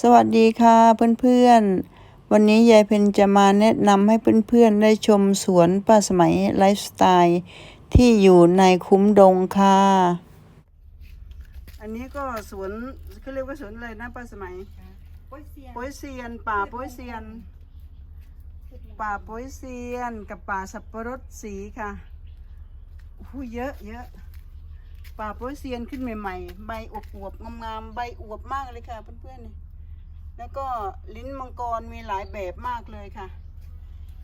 สวัสดีค่ะเพื่อนๆ วันนี้ยายเพนจะมาแนะนำให้เพื่อนๆ ได้ชมสวนป้าสมัยไลฟ์สไตล์ที่อยู่ในคุ้มดงค่ะ อันนี้ก็สวนเขาเรียกว่าสวนอะไรนะป้าสมัยโอ้ยเสียโป้ยเซียน ป่าโป้ยเซียน ป่าโป้ยเซียน กับป่าสับปะรดสีค่ะหูเยอะเยอะป่าโป้ยเซียนขึ้นใหม่ๆ ใบอวบๆงามๆ ใบอวบมากเลยค่ะเพื่อนๆนี่ แล้วก็ลิ้นมังกรมีหลายแบบมากเลยค่ะ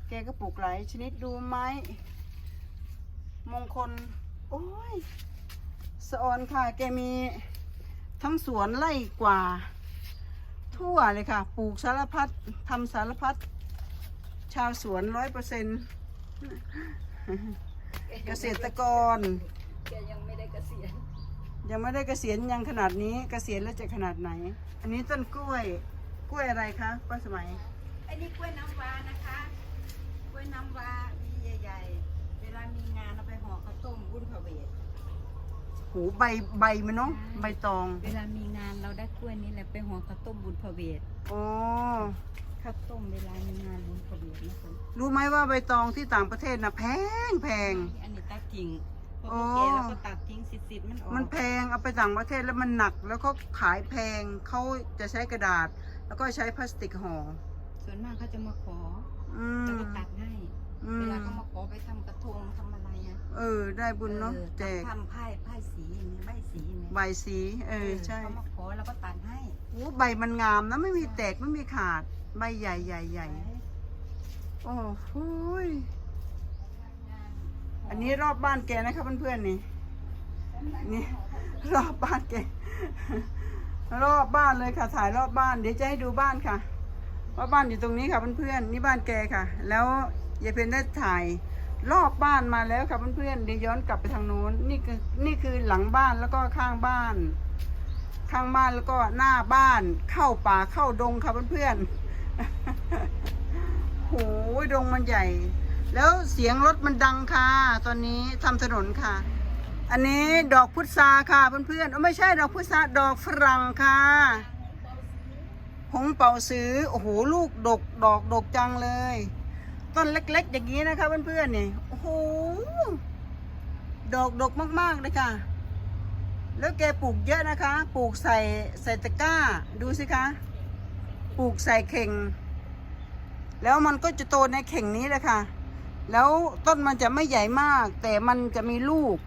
แกก็ปลูกหลายชนิดดูไม้ มงคล โอ้ยสะออนค่ะ แกมีทั้งสวนไร่กว่า ทั่วเลยค่ะ ปลูกสารพัดทำสารพัด ชาวสวนร้อยเปอร์เซ็นต์เกษตรกร แกยังไม่ได้เกษียณ ยังไม่ได้เกษียณยังขนาดนี้ เกษียณแล้วจะขนาดไหน อันนี้ต้นกล้วยก ล้วยอะไรคะป้าสมัยไอ้นี่กล้วยน้ำว้านะคะ กล้วยน้ำว้ามีใหญ่ๆ เวลามีงานเราไปห่อข้าวต้มบุญพระเวทหูใบใบมันเนาะใบตอง เวลามีงานเราได้กล้วยนี้แหละไปห่อข้าวต้มบุญพระเวทอ๋อข้าวต้มเวลามีงานบุญพระเวทนะคุณรู้ไหมว่าใบตองที่ต่างประเทศนะแพงแพงอันนี้ตัดกิ่งพออ๋อเขาแก่แล้วก็ตัดทิ้งสิทธิ์ๆมันออกมันแพงเอาไปต่างประเทศแล้วมันหนัก แล้วเขาขายแพงเขาจะใช้กระดาษ แล้วก็ใช้พลาสติกห่อส่วนมากเขาจะมาขออืจะมมาตัดให้ อืเวมลาเขามาขอไปทำกระทงทำอะไรอะเออ ได้บุญเนาะออแจกทำไพ่ไพ่สีอย่างเงี้ยใบสีอย่างเงี้ยใบสี เออ ใช่เขามาขอแล้วก็ตัดให้โอ้ใบมันงามนะไม่มีแตกไม่มีขาด ใบใหญ่ใหญ่ใหญ่โอ้โหยอันนี้รอบบ้านแกนะครับเพื่อนๆนี่ นี่ รอบบ้านแก รอบบ้านเลยค่ะถ่ายรอบบ้าน เดี๋ยวจะให้ดูบ้านค่ะว่าบ้านอยู่ตรงนี้ค่ะเพื่อนๆนี่บ้านแกค่ะ แล้วยายเพนได้ถ่ายรอบบ้านมาแล้วค่ะเพื่อนๆเดี๋ยวย้อนกลับไปทางโน้นนี่คือนี่คือหลังบ้านแล้วก็ข้างบ้าน ข้างบ้านแล้วก็หน้าบ้านเข้าป่าเข้าดงค่ะเพื่อนๆโหดงมันใหญ่ แล้วเสียงรถมันดังค่ะ ตอนนี้ทำถนนค่ะ อันนี้ดอกพุทราค่ะ เพื่อนๆเอ้าไม่ใช่ดอกพุทราดอกฝรั่งค่ะ หงเป่าซื้อโอ้โหลูกดกดอกดกจังเลย ต้นเล็กๆ อย่างนี้นะคะเพื่อนๆนี่โอ้โหดอกดกมากๆเลยค่ะ แล้วแกปลูกเยอะนะคะ ปลูกใส่ใส่ตะกร้า ดูสิคะ ปลูกใส่เข่ง แล้วมันก็จะโตในเข่งนี้แหละค่ะ แล้วต้นมันจะไม่ใหญ่มาก แต่มันจะมีลูก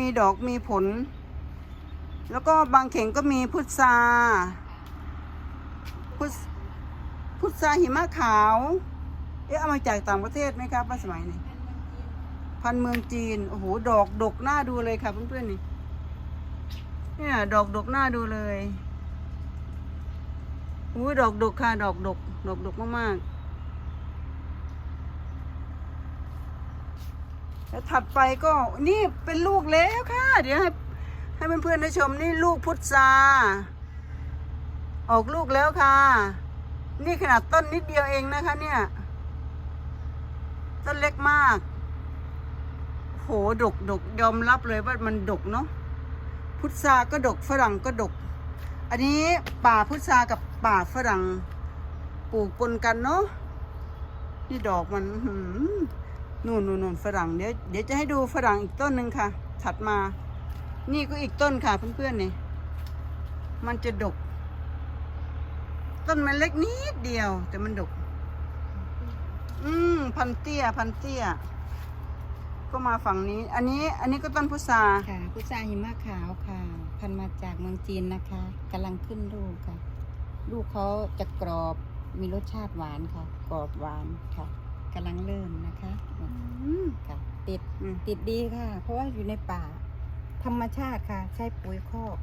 มีดอกมีผล แล้วก็บางเข่งก็มีพุทราพุทพุทราหิมะขาว เอ๊ะเอามาจากต่างประเทศไหมครับป้าสมัยนี่พันธุ์เมืองจีน โอ้โห ดอกดกหน้าดูเลยค่ะเพื่อนๆนี่ เนี่ย ดอกดกหน้าดูเลย อุ้ยดอกดกค่ะ ดอกดก ดอกดกมากๆ แล้วถัดไปก็นี่เป็นลูกแล้วค่ะ เดี๋ยวให้ให้เพื่อนๆได้ชมนี่ลูกพุทราออกลูกแล้วค่ะ นี่ขนาดต้นนิดเดียวเองนะคะ เนี่ย ต้นเล็กมาก โหดกดกยอมรับเลยว่ามันดกเนาะพุทราก็ดกฝรั่งก็ดก อันนี้ป่าพุทรากับป่าฝรั่งปลูกปนกันเนาะนี่ดอกมันหือ นู่นนู่นนู่นฝรั่งเดี๋ยวเดี๋ยวจะให้ดูฝรั่งอีกต้นหนึ่งค่ะ ถัดมา นี่ก็อีกต้นค่ะเพื่อนๆนี่ มันจะดก ต้นมันเล็กนิดเดียว แต่มันดก อืมพันเตี้ย พันเตี้ย ก็มาฝั่งนี้ อันนี้ อันนี้ก็ต้นพุทราค่ะ พุทราหิมะขาวค่ะ พันมาจากเมืองจีนนะคะกำลังขึ้นลูกค่ะ ลูกเขาจะกรอบมีรสชาติหวานค่ะ กรอบหวานค่ะ กำลังเริ่มนะคะอืมค่ะติดอืมติดดีค่ะ เพราะว่าอยู่ในป่า ธรรมชาติค่ะ ใช้ปุ๋ยคอก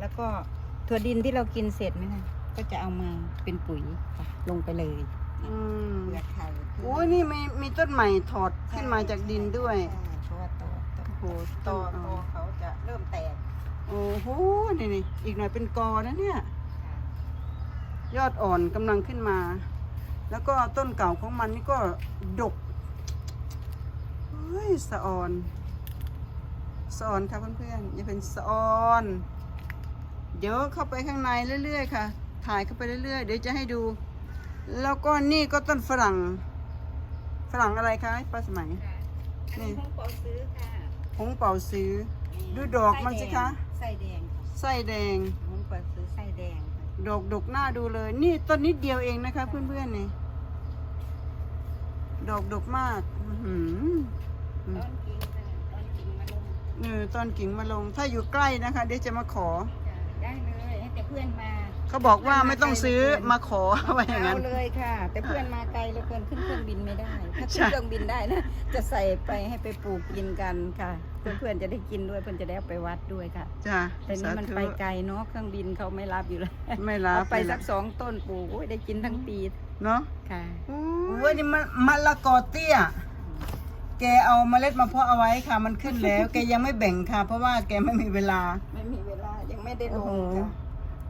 แล้วก็ถั่วดินที่เรากินเสร็จไหมนะก็จะเอามาเป็นปุ๋ยค่ะลงไปเลยอืมเปลือกไข่โอ้ยนี่มีมีต้นใหม่ถอดขึ้นมาจากดินด้วยใช่เพราะว่าตอตอโอ้โหตต้อนอ่ตออนเขาจะเริ่มแตกโอ้โหนี่นี่อีกหน่อยเป็นกอนะเนี่ย ยอดอ่อนกำลังขึ้นมา แล้วก็ต้นเก่าของมันนี่ก็ดกเฮ้ยสะออนสะออนครับเพื่อนๆอย่าเป็นสะออน เดี๋ยวเข้าไปข้างในเรื่อยๆค่ะ ถ่ายเข้าไปเรื่อยๆ เดี๋ยวจะให้ดู แล้วก็นี่ก็ต้นฝรั่ง ฝรั่งอะไรคะป้าสมัยค่ะอันนี้ของปอซื้อค่ะผงเป่าซื้อ ดูดอกมันสิคะไส้แดงค่ะไส้แดงของปอซื้อไส้แดงค่ะดอกดกหน้าดูเลย นี่ต้นนิดเดียวเองนะคะ เพื่อนๆนี่ ดอกดกมากอื้อหือต้นกิ่งค่ะต้นกิ่งมาลงเออตอนกิ่งมาลง ถ้าอยู่ใกล้นะคะ เดี๋ยวจะมาขอ จ้ะได้เลยให้แต่เพื่อนมาเขาบอกว่าไม่ต้องซื้อมาขอว่าอย่างนั้นเเลยค่ะ แต่เพื่อนมาไกลแล้วเพื่อนขึ้นเครื่องบินไม่ได้ ถ้าใช่ขึ้นเครื่องบินได้นะจะใส่ไปให้ไปปลูกกินกันค่ะ เพื่อนๆจะได้กินด้วยเพื่อนจะได้เอาไปวัดด้วยค่ะ จ้ะแต่นี่มันสาธุ ไปไกลเนาะเครื่องบินเขาไม่รับอยู่แล้วไม่รับเอาไปสักสองต้นปลูกโอ้ยได้กินทั้งปีเนาะค่ะ โอ้ยนี่มันมะละกอเตี้ย แกเอาเมล็ดมาเพาะเอาไว้ค่ะ มันขึ้นแล้ว แกยังไม่แบ่งค่ะ เพราะว่าแกไม่มีเวลา ไม่มีเวลายังไม่ได้ลโอ้งโห ค่ะ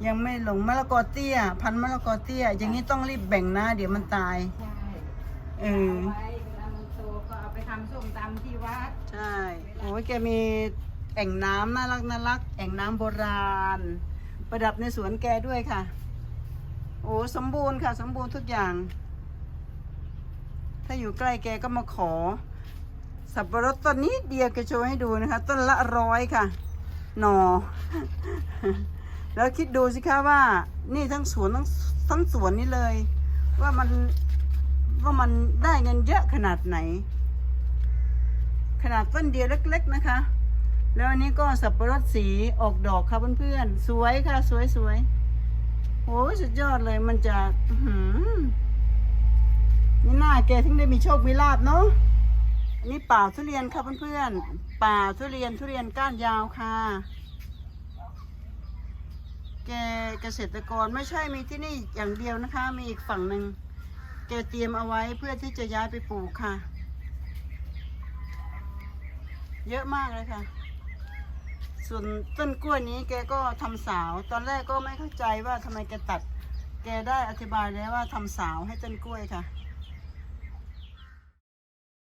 ยังไม่ลงมะละกอเตี้ย พันธุ์มะละกอเตี้ย อย่างนี้ต้องรีบแบ่งนะ เดี๋ยวมันตาย ใช่เออ เอาไว้ำส้มตำที่วัด ใช่โอ้ยแกมีแอ่งน้ำน่ารักน่ารักแอ่งน้ำโบราณ ประดับในสวนแกด้วยค่ะ โอ้สมบูรณ์ค่ะ สมบูรณ์ทุกอย่าง ถ้าอยู่ใกล้แกก็มาขอ สับปะรดต้นนี้เดียวแกโชว์ให้ดูนะคะ ต้นละร้อยค่ะ หนอ แล้วคิดดูสิคะว่า นี่ทั้งสวนทั้งทั้งสวนนี่เลย ว่ามันว่ามันได้เงินเยอะขนาดไหน ขนาดต้นเดียวเล็ก ๆนะคะ แล้วอันนี้ก็สับปะรดสีออกดอกค่ะเพื่อนๆ สวยค่ะ สวยสวยโอ้สุดยอดเลยมันจะนี่หน้าแกถึงได้มีโชคมีลาบเนาะอันนี้ป่าทุเรียนค่ะเพื่อนๆ ป่าทุเรียนทุเรียนก้านยาวค่ะ แกเกษตรกรไม่ใช่มีที่นี่อย่างเดียวนะคะ มีอีกฝั่งหนึ่งแกเตรียมเอาไว้เพื่อที่จะย้ายไปปลูกค่ะ เยอะมากเลยค่ะ ส่วนต้นกล้วยนี้แกก็ทำสาว ตอนแรกก็ไม่เข้าใจว่าทำไมแกตัด แกได้อธิบายแล้วว่าทำสาวให้ต้นกล้วยค่ะ